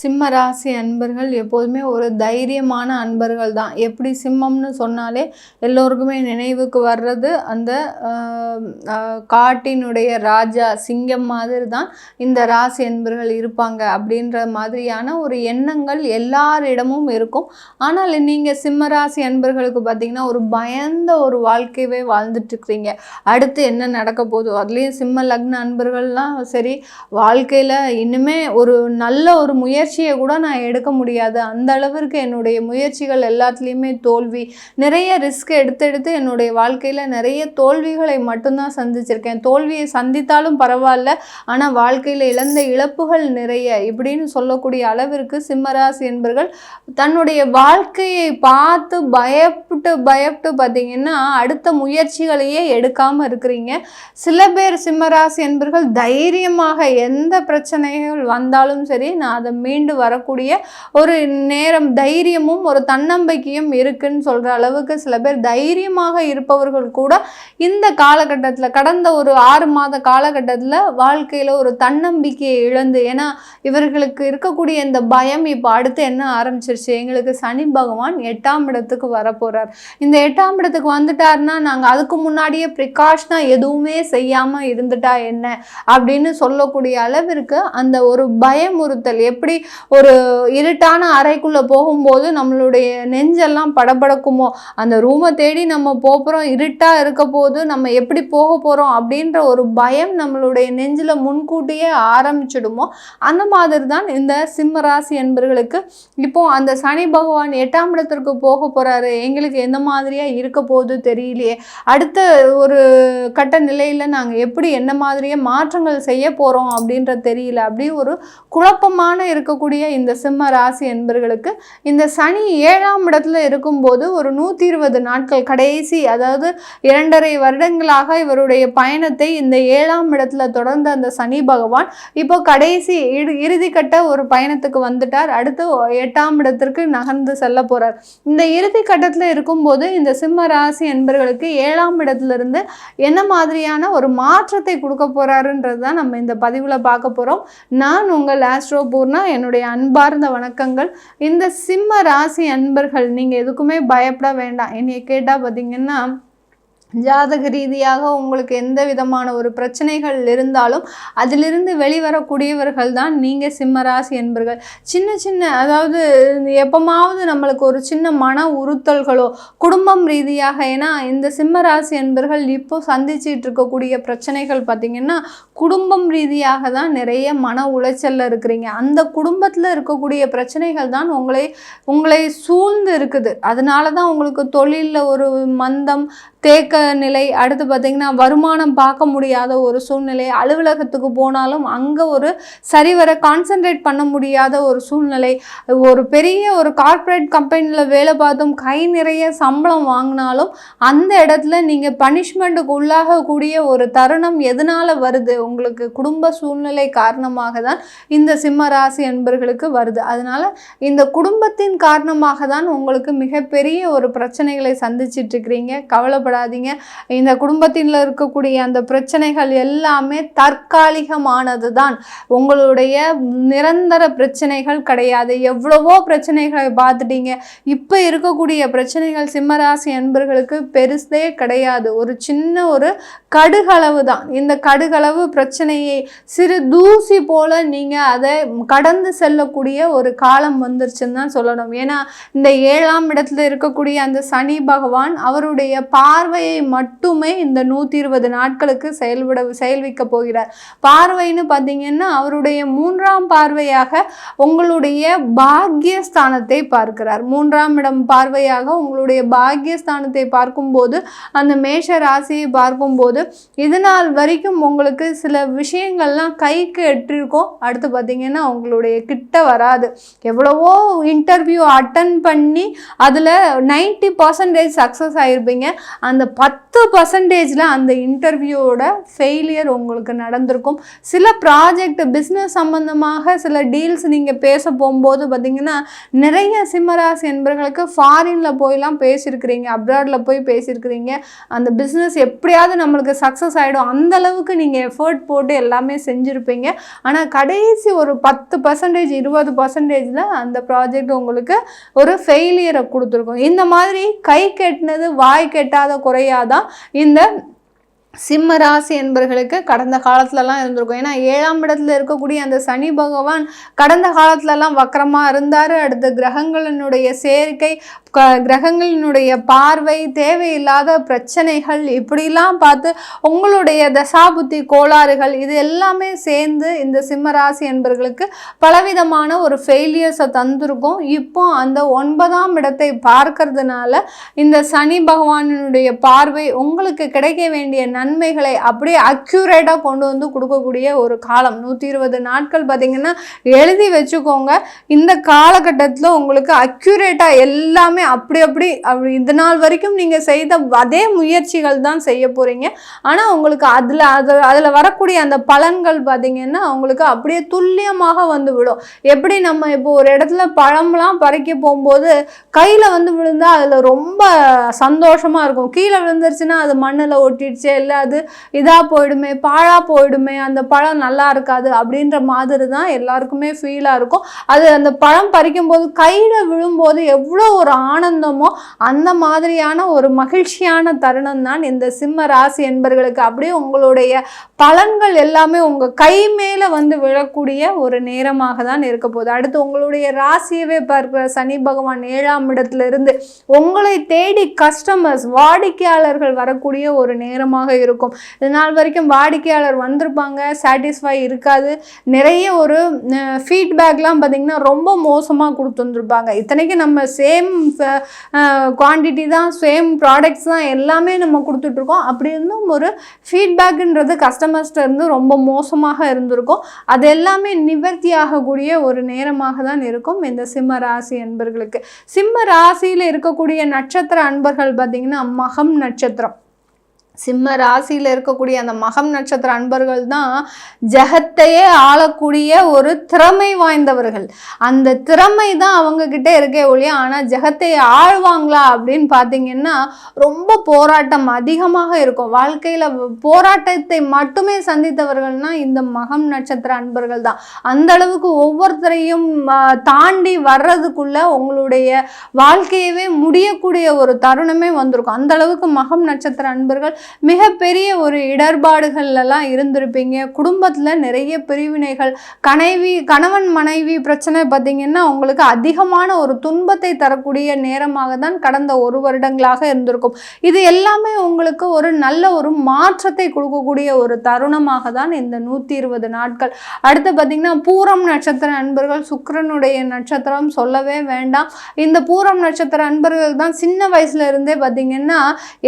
சிம்ம ராசி அன்பர்கள் எப்போதுமே ஒரு தைரியமான அன்பர்கள் தான். எப்படி சிம்மம்னு சொன்னாலே எல்லோருக்குமே நினைவுக்கு வர்றது அந்த காட்டினுடைய ராஜா சிங்கம் மாதிரி தான் இந்த ராசி அன்பர்கள் இருப்பாங்க அப்படின்ற மாதிரியான ஒரு எண்ணங்கள் எல்லாரிடமும் இருக்கும். ஆனால் நீங்கள் சிம்ம ராசி அன்பர்களுக்கு பார்த்தீங்கன்னா ஒரு பயந்த ஒரு வாழ்க்கையவே வாழ்ந்துட்டுருக்கிறீங்க. அடுத்து என்ன நடக்க போகுதோ அதுலேயும் சிம்ம லக்ன அன்பர்கள்லாம் சரி வாழ்க்கையில் இன்னுமே ஒரு நல்ல ஒரு முயற்சி முயற்சியை கூட நான் எடுக்க முடியாது. அந்த அளவிற்கு என்னுடைய முயற்சிகள் எல்லாத்துலேயுமே தோல்வி. நிறைய ரிஸ்க் எடுத்து எடுத்து என்னுடைய வாழ்க்கையில் நிறைய தோல்விகளை மட்டும்தான் சந்திச்சிருக்கேன். தோல்வியை சந்தித்தாலும் பரவாயில்ல. ஆனால் வாழ்க்கையில் இழந்த இழப்புகள் நிறைய. இப்படின்னு சொல்லக்கூடிய அளவிற்கு சிம்மராசி என்பர்கள் தன்னுடைய வாழ்க்கையை பார்த்து பயப்பட்டு பயப்பட்டு பார்த்தீங்கன்னா அடுத்த முயற்சிகளையே எடுக்காமல் இருக்கிறீங்க. சில பேர் சிம்மராசி என்பர்கள் தைரியமாக எந்த பிரச்சனைகள் வந்தாலும் சரி நான் அதை மீண்டு வரக்கூடிய ஒரு நேரம் தைரியமும் ஒரு தன்னம்பிக்கையும் இருக்குன்னு சொல்கிற அளவுக்கு சில பேர் தைரியமாக இருப்பவர்கள் கூட இந்த காலகட்டத்தில் கடந்த ஒரு ஆறு மாத காலகட்டத்தில் வாழ்க்கையில் ஒரு தன்னம்பிக்கையை இழந்து ஏன்னா இவர்களுக்கு இருக்கக்கூடிய இந்த பயம் இப்போ அடுத்து என்ன ஆரம்பிச்சிருச்சு? எங்களுக்கு சனி பகவான் எட்டாம் இடத்துக்கு வரப்போகிறார் இந்த எட்டாம் இடத்துக்கு வந்துட்டாருன்னா நாங்கள் அதுக்கு முன்னாடியே ப்ரிகாஷனாக எதுவுமே செய்யாமல் இருந்துட்டா என்ன? அப்படின்னு சொல்லக்கூடிய அளவிற்கு அந்த ஒரு பயமுறுத்தல் எப்படி ஒரு இருட்டான அறைக்குள்ளே போகும்போது நம்மளுடைய நெஞ்செல்லாம் படபடக்குமோ? அந்த ரூமை தேடி நம்ம போகிறோம் இருட்டாக இருக்க போது நம்ம எப்படி போக போகிறோம் அப்படின்ற ஒரு பயம் நம்மளுடைய நெஞ்சில் முன்கூட்டியே ஆரம்பிச்சிடுமோ? அந்த மாதிரி தான் இந்த சிம்ம ராசி என்பர்களுக்கு இப்போ அந்த சனி பகவான் எட்டாம் இடத்திற்கு போக போகிறாரு எங்களுக்கு எந்த மாதிரியாக இருக்க போகுது தெரியலையே. அடுத்த ஒரு கட்ட நிலையில் நாங்கள் எப்படி என்ன மாதிரியே மாற்றங்கள் செய்ய போகிறோம் அப்படின்ற தெரியல. அப்படி ஒரு குழப்பமான இருக்க இருக்கக்கூடிய இந்த சிம்ம ராசி என்பர்களுக்கு இந்த சனி ஏழாம் இடத்துல இருக்கும்போது ஒரு நூற்றி இருபது நாட்கள் கடைசி அதாவது இரண்டரை வருடங்களாக இவருடைய பயணத்தை இந்த ஏழாம் இடத்துல தொடர்ந்த அந்த சனி பகவான் இப்போ கடைசி இறு இறுதிக்கட்ட ஒரு பயணத்துக்கு வந்துட்டார். அடுத்து எட்டாம் இடத்திற்கு நகர்ந்து செல்ல போறார். இந்த இறுதி கட்டத்தில் இருக்கும்போது இந்த சிம்ம ராசி என்பர்களுக்கு ஏழாம் இடத்துலருந்து என்ன மாதிரியான ஒரு மாற்றத்தை கொடுக்க போறாருன்றது தான் நம்ம இந்த பதிவில் பார்க்க போகிறோம் நான் உங்கள் ஆஸ்ட்ரோ பூர்ணா என்னுடைய அன்பார்ந்த வணக்கங்கள். இந்த சிம்ம ராசி அன்பர்கள் நீங்கள் எதுக்குமே பயப்பட வேண்டாம். என்னைய கேட்டால் பார்த்தீங்கன்னா ஜாதக ரீதியாக உங்களுக்கு எந்த விதமான ஒரு பிரச்சனைகள் இருந்தாலும் அதிலிருந்து வெளிவரக்கூடியவர்கள் தான் நீங்கள் சிம்மராசி என்பர்கள். சின்ன சின்ன அதாவது எப்பமாவது நம்மளுக்கு ஒரு சின்ன மன உறுத்தல்களோ குடும்பம் ரீதியாக ஏன்னா இந்த சிம்மராசி என்பர்கள் இப்போ சந்திச்சிட்டு இருக்கக்கூடிய பிரச்சனைகள் பார்த்திங்கன்னா குடும்பம் ரீதியாக தான் நிறைய மன உளைச்சலில் இருக்கிறீங்க. அந்த குடும்பத்தில் இருக்கக்கூடிய பிரச்சனைகள் தான் உங்களை உங்களை சூழ்ந்து இருக்குது. அதனால தான் உங்களுக்கு தொழிலில் ஒரு மந்தம் தேக்க நிலை அடுத்து பார்த்திங்கன்னா வருமானம் பார்க்க முடியாத ஒரு சூழ்நிலை அலுவலகத்துக்கு போனாலும் அங்கே ஒரு சரிவர கான்சென்ட்ரேட் பண்ண முடியாத ஒரு சூழ்நிலை ஒரு பெரிய ஒரு கார்ப்பரேட் கம்பெனியில் வேலை பார்த்தும் கை நிறைய சம்பளம் வாங்கினாலும் அந்த இடத்துல நீங்கள் பனிஷ்மெண்ட்டுக்கு உள்ளாகக்கூடிய ஒரு தருணம் எதனால் வருது? உங்களுக்கு குடும்ப சூழ்நிலை காரணமாக தான் இந்த சிம்ம ராசி என்பர்களுக்கு வருது. அதனால் இந்த குடும்பத்தின் காரணமாக தான் உங்களுக்கு மிகப்பெரிய ஒரு பிரச்சனைகளை சந்திச்சிட்டு இருக்கிறீங்க. கவலைப்படாதீங்க. இந்த குடும்பத்தில் இருக்கக்கூடிய அந்த பிரச்சனைகள் எல்லாமே தற்காலிகமானது தான் உங்களுடைய நிரந்தர பிரச்சனைகள் கிடையாது. எவ்வளவோ பிரச்சனைகளை பார்த்துட்டீங்க. இப்போ இருக்கக்கூடிய பிரச்சனைகள் சிம்மராசி அன்பர்களுக்கு பெருசே கிடையாது. ஒரு சின்ன ஒரு கடுகளவு தான் இந்த கடுகளவு பிரச்சனையை சிறு தூசி போல நீங்கள் அதை கடந்து செல்லக்கூடிய ஒரு காலம் வந்துருச்சுன்னு தான் சொல்லணும். ஏன்னா இந்த ஏழாம் இடத்துல இருக்கக்கூடிய அந்த சனி பகவான் அவருடைய பா பார்வையை மட்டுமே இந்த நூற்றி இருபது நாட்களுக்கு செயல்பட செயல்விக்க போகிறார். பார்வைன்னு பார்த்தீங்கன்னா அவருடைய மூன்றாம் பார்வையாக உங்களுடைய பாக்கியஸ்தானத்தை பார்க்கிறார். மூன்றாம் இடம் பார்வையாக உங்களுடைய பாக்கியஸ்தானத்தை பார்க்கும்போது அந்த மேஷ ராசியை பார்க்கும்போது இது நாள் வரைக்கும் உங்களுக்கு சில விஷயங்கள்லாம் கைக்கு எட்டிருக்கும். அடுத்து பார்த்தீங்கன்னா உங்களுடைய கிட்ட வராது. எவ்வளவோ இன்டர்வியூ அட்டன் பண்ணி அதில் நைன்டி பர்சன்டேஜ் சக்ஸஸ் ஆகிருப்பீங்க அந்த பத்து பர்சன்டேஜில் அந்த இன்டர்வியூவோட ஃபெயிலியர் உங்களுக்கு நடந்திருக்கும். சில ப்ராஜெக்ட் பிஸ்னஸ் சம்மந்தமாக சில டீல்ஸ் நீங்கள் பேச போகும்போது பார்த்தீங்கன்னா நிறைய சிம்மராசி என்பர்களுக்கு ஃபாரினில் போயெல்லாம் பேசியிருக்கிறீங்க அப்ராடில் போய் பேசியிருக்கிறீங்க. அந்த பிஸ்னஸ் எப்படியாவது நம்மளுக்கு சக்ஸஸ் ஆகிடும் அந்த அளவுக்கு நீங்கள் எஃபர்ட் போட்டு எல்லாமே செஞ்சுருப்பீங்க. ஆனால் கடைசி ஒரு பத்து பர்சன்டேஜ் இருபது பர்சன்டேஜில் அந்த ப்ராஜெக்ட் உங்களுக்கு ஒரு ஃபெயிலியரை கொடுத்துருக்கும். இந்த மாதிரி கை கெட்டினது வாய் கெட்டாத குறையாதான் இந்த சிம்ம ராசி என்பர்களுக்கு கடந்த காலத்துலலாம் இருந்திருக்கும். ஏன்னா ஏழாம் இடத்துல இருக்கக்கூடிய அந்த சனி பகவான் கடந்த காலத்துலலாம் வக்கரமாக இருந்தார். அடுத்த கிரகங்களினுடைய சேர்க்கை க கிரகங்களினுடைய பார்வை தேவையில்லாத பிரச்சனைகள் இப்படிலாம் பார்த்து உங்களுடைய தசாபுத்தி கோளாறுகள் இது எல்லாமே சேர்ந்து இந்த சிம்ம ராசி என்பர்களுக்கு பலவிதமான ஒரு ஃபெயிலியர்ஸை தந்திருக்கும். இப்போ அந்த ஒன்பதாம் இடத்தை பார்க்கறதுனால இந்த சனி பகவானினுடைய பார்வை உங்களுக்கு கிடைக்க வேண்டிய நன்மைகளை அப்படியே அக்யூரேட்டாக கொண்டு வந்து கொடுக்கக்கூடிய ஒரு காலம். நூற்றி இருபது நாட்கள் பார்த்திங்கன்னா எழுதி வச்சுக்கோங்க. இந்த காலகட்டத்தில் உங்களுக்கு அக்யூரேட்டாக எல்லாமே அப்படி அப்படி அப்படி இந்த நாள் வரைக்கும் நீங்கள் செய்த அதே முயற்சிகள் தான் செய்ய போகிறீங்க ஆனால் உங்களுக்கு அதில் அது அதில் வரக்கூடிய அந்த பலன்கள் பார்த்திங்கன்னா உங்களுக்கு அப்படியே துல்லியமாக வந்து விடும். எப்படி நம்ம இப்போ ஒரு இடத்துல பழம்லாம் பறிக்க போகும்போது கையில் வந்து விழுந்தால் அதில் ரொம்ப சந்தோஷமாக இருக்கும். கீழே விழுந்துருச்சுன்னா அது மண்ணில் ஒட்டிடுச்சு இல்லை அது இதாக போயிடுமே பாழாக போயிடுமே அந்த பழம் நல்லா இருக்காது அப்படின்ற மாதிரி தான் எல்லாருக்குமே ஃபீலாக இருக்கும். அது அந்த பழம் பறிக்கும்போது கையில் விழும்போது எவ்வளோ ஒரு ஆனந்தமோ அந்த மாதிரியான ஒரு மகிழ்ச்சியான தருணம் தான் இந்த சிம்ம ராசி என்பர்களுக்கு. அப்படியே உங்களுடைய பலன்கள் எல்லாமே உங்கள் கை மேலே வந்து விழக்கூடிய ஒரு நேரமாக தான் இருக்க போகுது. அடுத்து உங்களுடைய ராசியவே பார்க்குற சனி பகவான் ஏழாம் இடத்துல இருந்து உங்களை தேடி கஸ்டமர்ஸ் வாடிக்கையாளர்கள் வரக்கூடிய ஒரு நேரமாக இருக்கும். இது நாள் வரைக்கும் வாடிக்கையாளர் வந்திருப்பாங்க சாட்டிஸ்ஃபை இருக்காது. நிறைய ஒரு ஃபீட்பேக்லாம் பார்த்திங்கன்னா ரொம்ப மோசமாக கொடுத்துருந்துருப்பாங்க. இத்தனைக்கு நம்ம சேம் குவான்டிட்டி தான் சேம் ப்ராடக்ட்ஸ் தான் எல்லாமே நம்ம கொடுத்துட்ருக்கோம். அப்படி இருந்தும் ஒரு ஃபீட்பேக்குன்றது கஸ்டமர்ஸ்ட்ட இருந்து ரொம்ப மோசமாக இருந்திருக்கும். அது எல்லாமே நிவர்த்தி ஆகக்கூடிய ஒரு நேரமாக தான் இருக்கும் இந்த சிம்ம ராசி அன்பர்களுக்கு. சிம்ம ராசியில் இருக்கக்கூடிய நட்சத்திர அன்பர்கள் பார்த்திங்கன்னா மகம் நட்சத்திரம். சிம்ம ராசியில் இருக்கக்கூடிய அந்த மகம் நட்சத்திர அன்பர்கள் தான் ஜெகத்தையே ஆளக்கூடிய ஒரு திறமை வாய்ந்தவர்கள். அந்த திறமை தான் அவங்கக்கிட்ட இருக்கே ஒழிய ஆனால் ஜெகத்தை ஆழ்வாங்களா அப்படின்னு பார்த்தீங்கன்னா ரொம்ப போராட்டம் அதிகமாக இருக்கும். வாழ்க்கையில் போராட்டத்தை மட்டுமே சந்தித்தவர்கள்னா இந்த மகம் நட்சத்திர அன்பர்கள் தான் அந்த அளவுக்கு ஒவ்வொருத்தரையும் தாண்டி வர்றதுக்குள்ள உங்களுடைய வாழ்க்கையவே முடியக்கூடிய ஒரு தருணமே வந்திருக்கும். அந்த அளவுக்கு மகம் நட்சத்திர அன்பர்கள் மிகப்பெரிய ஒரு இடர்பாடுகள்லாம் இருந்திருப்பீங்க. குடும்பத்தில் நிறைய பிரிவினைகள் கனைவி கணவன் மனைவி பிரச்சனை பார்த்தீங்கன்னா உங்களுக்கு அதிகமான ஒரு துன்பத்தை தரக்கூடிய நேரமாக தான் கடந்த ஒரு வருடங்களாக இருந்திருக்கும். இது எல்லாமே உங்களுக்கு ஒரு நல்ல ஒரு மாற்றத்தை கொடுக்கக்கூடிய ஒரு தருணமாக தான் இந்த நூற்றி இருபது நாட்கள். அடுத்து பார்த்தீங்கன்னா பூரம் நட்சத்திர அன்பர்கள் சுக்கரனுடைய நட்சத்திரம் சொல்லவே வேண்டாம். இந்த பூரம் நட்சத்திர அன்பர்கள் தான் சின்ன வயசுல இருந்தே பார்த்தீங்கன்னா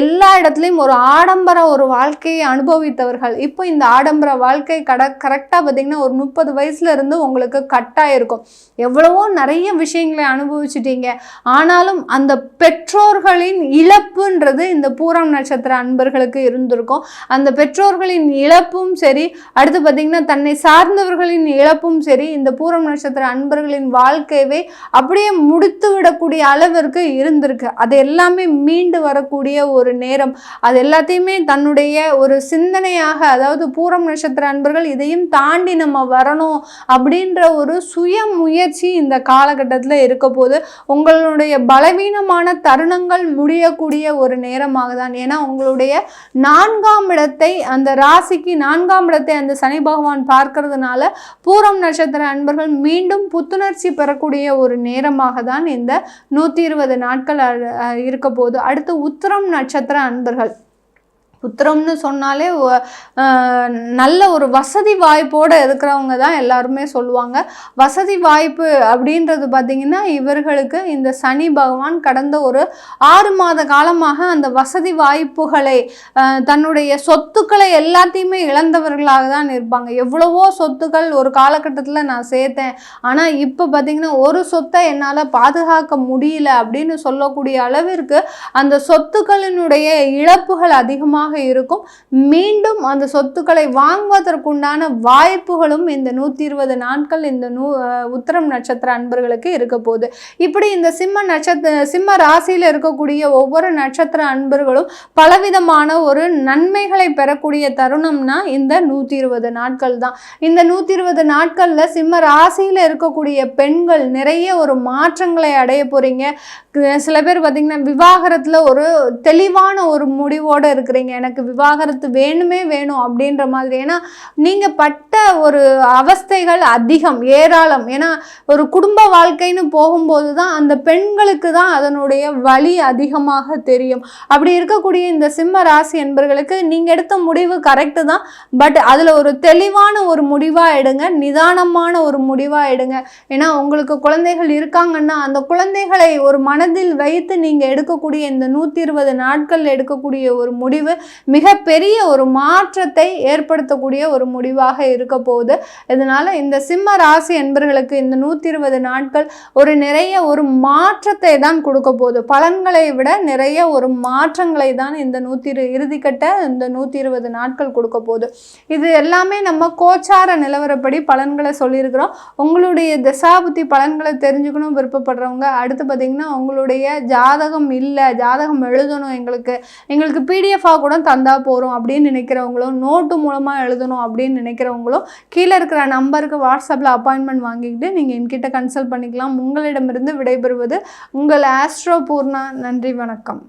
எல்லா இடத்துலையும் ஒரு ஆ ஆடம்பர ஒரு வாழ்க்கையை அனுபவித்தவர்கள். இப்போ இந்த ஆடம்பர வாழ்க்கை கட கரெக்டாக பார்த்தீங்கன்னா ஒரு முப்பது வயசுல இருந்து உங்களுக்கு கட்டாக இருக்கும் எவ்வளவோ நிறைய விஷயங்களை அனுபவிச்சிட்டீங்க. ஆனாலும் அந்த பெற்றோர்களின் இழப்புன்றது இந்த பூரம் நட்சத்திர அன்பர்களுக்கு இருந்திருக்கும். அந்த பெற்றோர்களின் இழப்பும் சரி அடுத்து பார்த்தீங்கன்னா தன்னை சார்ந்தவர்களின் இழப்பும் சரி இந்த பூரம் நட்சத்திர அன்பர்களின் வாழ்க்கையவே அப்படியே முடித்து விடக்கூடிய அளவிற்கு இருந்திருக்கு. அது எல்லாமே மீண்டு வரக்கூடிய ஒரு நேரம். அது எல்லாத்தையும் எல்லாத்தையுமே தன்னுடைய ஒரு சிந்தனையாக அதாவது பூரம் நட்சத்திர அன்பர்கள் இதையும் தாண்டி நம்ம வரணும் அப்படின்ற ஒரு சுய முயற்சி இந்த காலகட்டத்தில் இருக்க போது உங்களுடைய பலவீனமான தருணங்கள் முடியக்கூடிய ஒரு நேரமாக தான். ஏன்னா உங்களுடைய நான்காம் இடத்தை அந்த ராசிக்கு நான்காம் இடத்தை அந்த சனி பகவான் பார்க்கறதுனால பூரம் நட்சத்திர அன்பர்கள் மீண்டும் புத்துணர்ச்சி பெறக்கூடிய ஒரு நேரமாக தான் இந்த நூற்றி இருபது நாட்கள் இருக்க போது. அடுத்து உத்திரம் நட்சத்திர அன்பர்கள். புத்திரம்னு சொன்னாலே நல்ல ஒரு வசதி வாய்ப்போடு இருக்கிறவங்க தான் எல்லாருமே சொல்லுவாங்க. வசதி வாய்ப்பு அப்படின்றது பார்த்திங்கன்னா இவர்களுக்கு இந்த சனி பகவான் கடந்த ஒரு ஆறு மாத காலமாக அந்த வசதி வாய்ப்புகளை தன்னுடைய சொத்துக்களை எல்லாத்தையுமே இழந்தவர்களாக தான் இருப்பாங்க. எவ்வளவோ சொத்துக்கள் ஒரு காலகட்டத்தில் நான் சேர்த்தேன். ஆனால் இப்போ பார்த்திங்கன்னா ஒரு சொத்தை என்னால் பாதுகாக்க முடியல அப்படின்னு சொல்லக்கூடிய அளவிற்கு அந்த சொத்துக்களினுடைய இழப்புகள் அதிகமாக இருக்கும். மீண்டும் அந்த சொத்துக்களை வாங்குவதற்குண்டான வாய்ப்புகளும் இந்த நூற்றி இருபது நாட்கள் இந்த நூ உத்தரம் உத்திரம் நட்சத்திர அன்பர்களுக்கு இருக்க போகுது. இப்படி இந்த சிம்ம நட்சத்திர சிம்ம ராசியில் இருக்கக்கூடிய ஒவ்வொரு நட்சத்திர அன்பர்களும் பலவிதமான ஒரு நன்மைகளை பெறக்கூடிய தருணம்னா இந்த நூற்றி இருபது நாட்கள் தான். இந்த நூற்றி இருபது நாட்களில் சிம்ம ராசியில் இருக்கக்கூடிய பெண்கள் நிறைய ஒரு மாற்றங்களை அடைய போகிறீங்க சில பேர் பார்த்திங்கன்னா விவாகரத்தில் ஒரு தெளிவான ஒரு முடிவோடு இருக்கிறீங்க. எனக்கு விவாகரத்து வேணுமே வேணும் அப்படின்ற மாதிரி. ஏன்னா நீங்கள் பட்ட ஒரு அவஸ்தைகள் அதிகம் ஏராளம். ஏன்னா ஒரு குடும்ப வாழ்க்கைன்னு போகும்போது தான் அந்த பெண்களுக்கு தான் அதனுடைய வலி அதிகமாக தெரியும். அப்படி இருக்கக்கூடிய இந்த சிம்ம ராசி என்பர்களுக்கு நீங்கள் எடுத்த முடிவு கரெக்டு தான். பட் அதில் ஒரு தெளிவான ஒரு முடிவாக எடுங்க நிதானமான ஒரு முடிவாக எடுங்க. ஏன்னா உங்களுக்கு குழந்தைகள் இருக்காங்கன்னா அந்த குழந்தைகளை ஒரு மனதில் வைத்து நீங்கள் எடுக்கக்கூடிய இந்த நூற்றி இருபது நாட்கள் எடுக்கக்கூடிய ஒரு முடிவு மிகப்பெரிய ஒரு மாற்றத்தை ஏற்படுத்தக்கூடிய ஒரு முடிவாக இருக்க போகுது. இதனால் இந்த சிம்ம ராசி என்பர்களுக்கு இந்த நூற்றி இருபது நாட்கள் ஒரு நிறைய ஒரு மாற்றத்தை தான் கொடுக்க போகுது. பலன்களை விட நிறைய ஒரு மாற்றங்களை தான் இந்த நூற்றி இரு இறுதிக்கட்ட இந்த நூற்றி இருபது நாட்கள் கொடுக்க போகுது. இது எல்லாமே நம்ம கோச்சார நிலவரப்படி பலன்களை சொல்லியிருக்கிறோம். உங்களுடைய தசாபுத்தி பலன்களை தெரிஞ்சுக்கணும் விருப்பப்படுறவங்க. அடுத்து பார்த்தீங்கன்னா உங்களுடைய ஜாதகம் இல்லை ஜாதகம் எழுதணும் எங்களுக்கு. எங்களுக்கு பிடிஎஃபாக கூட தந்தா போகிறோம் அப்படின்னு நினைக்கிறவங்களும் நோட்டு மூலமாக எழுதணும் அப்படின்னு நினைக்கிறவங்களும் கீழே இருக்கிற நம்பருக்கு வாட்ஸ்அப்பில் அப்பாயின்மெண்ட் வாங்கிக்கிட்டு நீங்கள் என்கிட்ட கன்சல்ட் பண்ணிக்கலாம். உங்களிடமிருந்து விடைபெறுவது உங்கள் ஆஸ்ட்ரோ பூர்ணா நன்றி வணக்கம்.